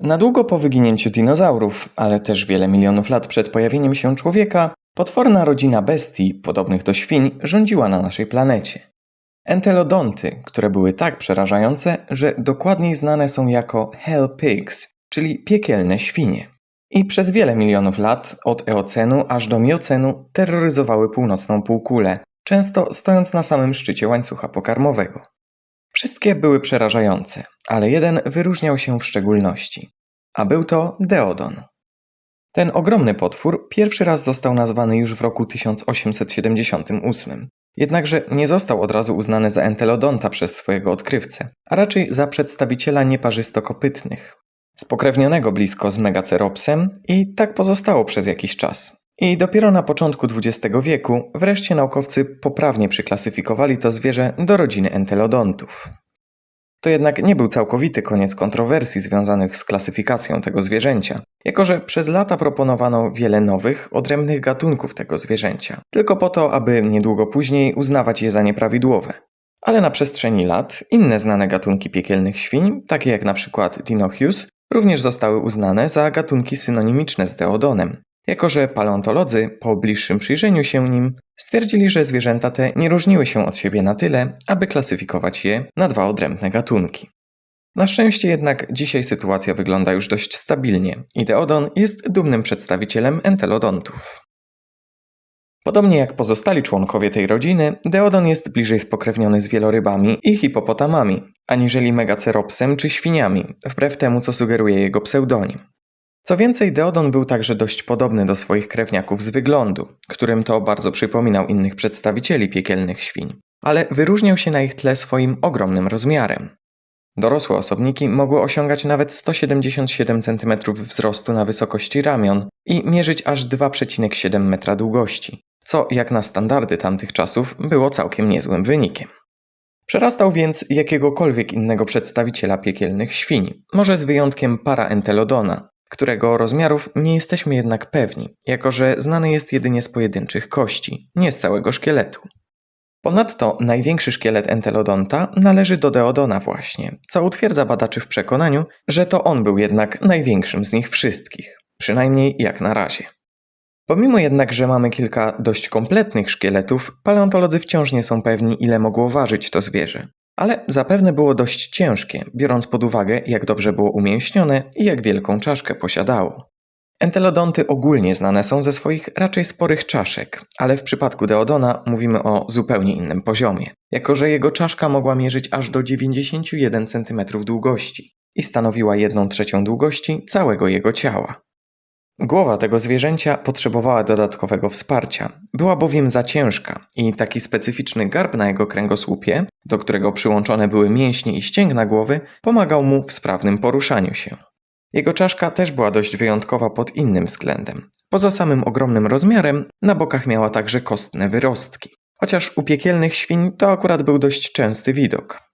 Na długo po wyginięciu dinozaurów, ale też wiele milionów lat przed pojawieniem się człowieka, potworna rodzina bestii, podobnych do świń, rządziła na naszej planecie. Entelodonty, które były tak przerażające, że dokładniej znane są jako Hell Pigs, czyli piekielne świnie. I przez wiele milionów lat, od Eocenu aż do Miocenu, terroryzowały północną półkulę, często stojąc na samym szczycie łańcucha pokarmowego. Wszystkie były przerażające, ale jeden wyróżniał się w szczególności. A był to Deodon. Ten ogromny potwór pierwszy raz został nazwany już w roku 1878. Jednakże nie został od razu uznany za entelodonta przez swojego odkrywcę, a raczej za przedstawiciela nieparzystokopytnych. Spokrewnionego blisko z Megaceropsem i tak pozostało przez jakiś czas. I dopiero na początku XX wieku wreszcie naukowcy poprawnie przyklasyfikowali to zwierzę do rodziny entelodontów. To jednak nie był całkowity koniec kontrowersji związanych z klasyfikacją tego zwierzęcia, jako że przez lata proponowano wiele nowych, odrębnych gatunków tego zwierzęcia, tylko po to, aby niedługo później uznawać je za nieprawidłowe. Ale na przestrzeni lat inne znane gatunki piekielnych świń, takie jak na przykład Dinochius, również zostały uznane za gatunki synonimiczne z Deodonem, jako że paleontolodzy po bliższym przyjrzeniu się nim stwierdzili, że zwierzęta te nie różniły się od siebie na tyle, aby klasyfikować je na dwa odrębne gatunki. Na szczęście jednak dzisiaj sytuacja wygląda już dość stabilnie i Deodon jest dumnym przedstawicielem entelodontów. Podobnie jak pozostali członkowie tej rodziny, Deodon jest bliżej spokrewniony z wielorybami i hipopotamami, aniżeli megaceropsem czy świniami, wbrew temu co sugeruje jego pseudonim. Co więcej, Deodon był także dość podobny do swoich krewniaków z wyglądu, którym to bardzo przypominał innych przedstawicieli piekielnych świń, ale wyróżniał się na ich tle swoim ogromnym rozmiarem. Dorosłe osobniki mogły osiągać nawet 177 cm wzrostu na wysokości ramion i mierzyć aż 2,7 metra długości, co jak na standardy tamtych czasów było całkiem niezłym wynikiem. Przerastał więc jakiegokolwiek innego przedstawiciela piekielnych świń, może z wyjątkiem paraentelodona, którego rozmiarów nie jesteśmy jednak pewni, jako że znany jest jedynie z pojedynczych kości, nie z całego szkieletu. Ponadto największy szkielet entelodonta należy do Deodona właśnie, co utwierdza badaczy w przekonaniu, że to on był jednak największym z nich wszystkich, przynajmniej jak na razie. Pomimo jednak, że mamy kilka dość kompletnych szkieletów, paleontolodzy wciąż nie są pewni, ile mogło ważyć to zwierzę. Ale zapewne było dość ciężkie, biorąc pod uwagę, jak dobrze było umięśnione i jak wielką czaszkę posiadało. Entelodonty ogólnie znane są ze swoich raczej sporych czaszek, ale w przypadku Deodona mówimy o zupełnie innym poziomie, jako że jego czaszka mogła mierzyć aż do 91 cm długości i stanowiła 1 trzecią długości całego jego ciała. Głowa tego zwierzęcia potrzebowała dodatkowego wsparcia, była bowiem za ciężka i taki specyficzny garb na jego kręgosłupie, do którego przyłączone były mięśnie i ścięgna głowy, pomagał mu w sprawnym poruszaniu się. Jego czaszka też była dość wyjątkowa pod innym względem. Poza samym ogromnym rozmiarem, na bokach miała także kostne wyrostki. Chociaż u piekielnych świń to akurat był dość częsty widok.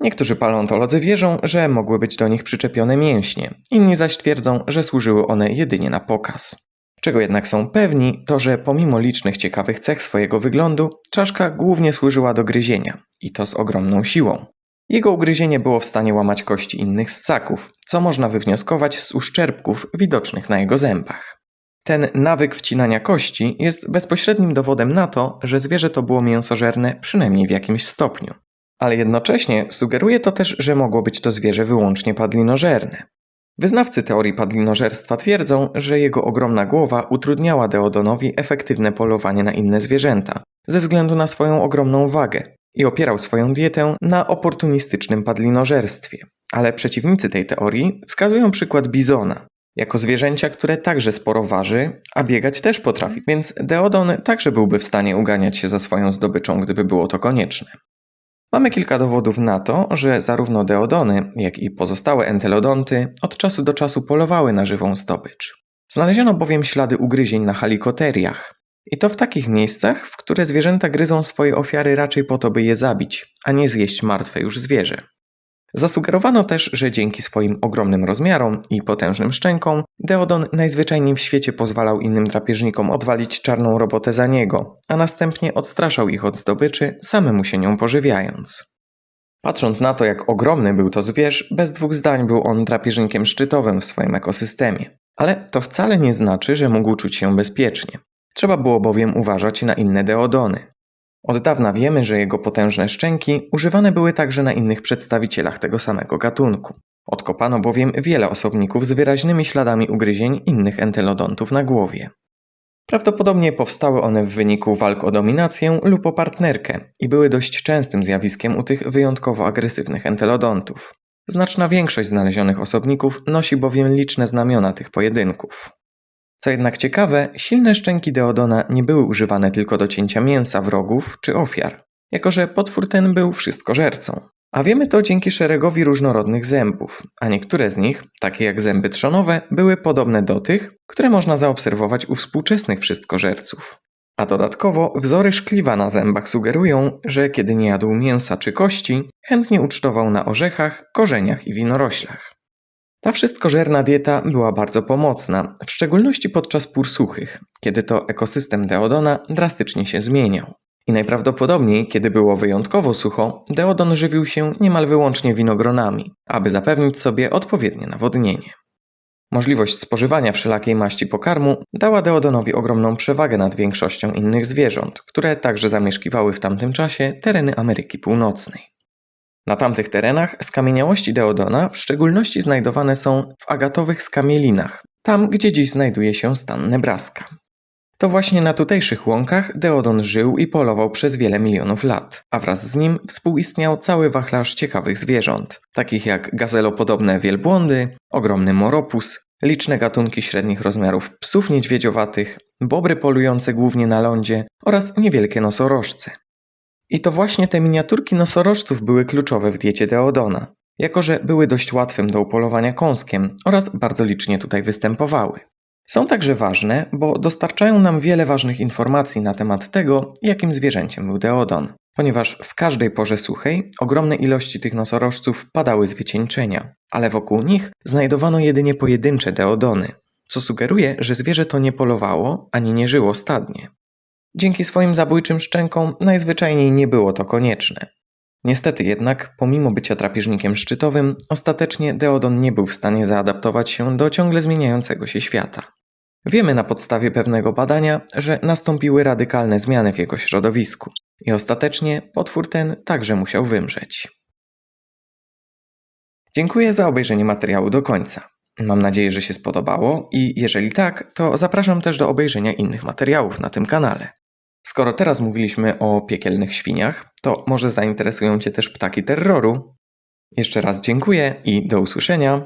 Niektórzy paleontolodzy wierzą, że mogły być do nich przyczepione mięśnie, inni zaś twierdzą, że służyły one jedynie na pokaz. Czego jednak są pewni, to że pomimo licznych ciekawych cech swojego wyglądu, czaszka głównie służyła do gryzienia i to z ogromną siłą. Jego ugryzienie było w stanie łamać kości innych ssaków, co można wywnioskować z uszczerbków widocznych na jego zębach. Ten nawyk wcinania kości jest bezpośrednim dowodem na to, że zwierzę to było mięsożerne przynajmniej w jakimś stopniu. Ale jednocześnie sugeruje to też, że mogło być to zwierzę wyłącznie padlinożerne. Wyznawcy teorii padlinożerstwa twierdzą, że jego ogromna głowa utrudniała Deodonowi efektywne polowanie na inne zwierzęta, ze względu na swoją ogromną wagę i opierał swoją dietę na oportunistycznym padlinożerstwie. Ale przeciwnicy tej teorii wskazują przykład bizona, jako zwierzęcia, które także sporo waży, a biegać też potrafi, więc Deodon także byłby w stanie uganiać się za swoją zdobyczą, gdyby było to konieczne. Mamy kilka dowodów na to, że zarówno deodony, jak i pozostałe entelodonty od czasu do czasu polowały na żywą zdobycz. Znaleziono bowiem ślady ugryzień na halikoteriach. I to w takich miejscach, w które zwierzęta gryzą swoje ofiary raczej po to, by je zabić, a nie zjeść martwe już zwierzę. Zasugerowano też, że dzięki swoim ogromnym rozmiarom i potężnym szczękom, Deodon najzwyczajniej w świecie pozwalał innym drapieżnikom odwalić czarną robotę za niego, a następnie odstraszał ich od zdobyczy, samemu się nią pożywiając. Patrząc na to, jak ogromny był to zwierz, bez dwóch zdań był on drapieżnikiem szczytowym w swoim ekosystemie. Ale to wcale nie znaczy, że mógł czuć się bezpiecznie. Trzeba było bowiem uważać na inne deodony. Od dawna wiemy, że jego potężne szczęki używane były także na innych przedstawicielach tego samego gatunku. Odkopano bowiem wiele osobników z wyraźnymi śladami ugryzień innych entelodontów na głowie. Prawdopodobnie powstały one w wyniku walk o dominację lub o partnerkę i były dość częstym zjawiskiem u tych wyjątkowo agresywnych entelodontów. Znaczna większość znalezionych osobników nosi bowiem liczne znamiona tych pojedynków. Co jednak ciekawe, silne szczęki Deodona nie były używane tylko do cięcia mięsa wrogów czy ofiar, jako że potwór ten był wszystkożercą. A wiemy to dzięki szeregowi różnorodnych zębów, a niektóre z nich, takie jak zęby trzonowe, były podobne do tych, które można zaobserwować u współczesnych wszystkożerców. A dodatkowo wzory szkliwa na zębach sugerują, że kiedy nie jadł mięsa czy kości, chętnie ucztował na orzechach, korzeniach i winoroślach. Ta wszystkożerna dieta była bardzo pomocna, w szczególności podczas pór suchych, kiedy to ekosystem Deodona drastycznie się zmieniał. I najprawdopodobniej, kiedy było wyjątkowo sucho, Deodon żywił się niemal wyłącznie winogronami, aby zapewnić sobie odpowiednie nawodnienie. Możliwość spożywania wszelakiej maści pokarmu dała Deodonowi ogromną przewagę nad większością innych zwierząt, które także zamieszkiwały w tamtym czasie tereny Ameryki Północnej. Na tamtych terenach skamieniałości Deodona w szczególności znajdowane są w agatowych skamielinach, tam gdzie dziś znajduje się stan Nebraska. To właśnie na tutejszych łąkach Deodon żył i polował przez wiele milionów lat, a wraz z nim współistniał cały wachlarz ciekawych zwierząt, takich jak gazelopodobne wielbłądy, ogromny moropus, liczne gatunki średnich rozmiarów psów niedźwiedziowatych, bobry polujące głównie na lądzie oraz niewielkie nosorożce. I to właśnie te miniaturki nosorożców były kluczowe w diecie Deodona, jako że były dość łatwym do upolowania kąskiem oraz bardzo licznie tutaj występowały. Są także ważne, bo dostarczają nam wiele ważnych informacji na temat tego, jakim zwierzęciem był Deodon, ponieważ w każdej porze suchej ogromne ilości tych nosorożców padały z wycieńczenia, ale wokół nich znajdowano jedynie pojedyncze Deodony, co sugeruje, że zwierzę to nie polowało ani nie żyło stadnie. Dzięki swoim zabójczym szczękom najzwyczajniej nie było to konieczne. Niestety jednak, pomimo bycia drapieżnikiem szczytowym, ostatecznie Deodon nie był w stanie zaadaptować się do ciągle zmieniającego się świata. Wiemy na podstawie pewnego badania, że nastąpiły radykalne zmiany w jego środowisku i ostatecznie potwór ten także musiał wymrzeć. Dziękuję za obejrzenie materiału do końca. Mam nadzieję, że się spodobało i jeżeli tak, to zapraszam też do obejrzenia innych materiałów na tym kanale. Skoro teraz mówiliśmy o piekielnych świniach, to może zainteresują Cię też ptaki terroru? Jeszcze raz dziękuję i do usłyszenia.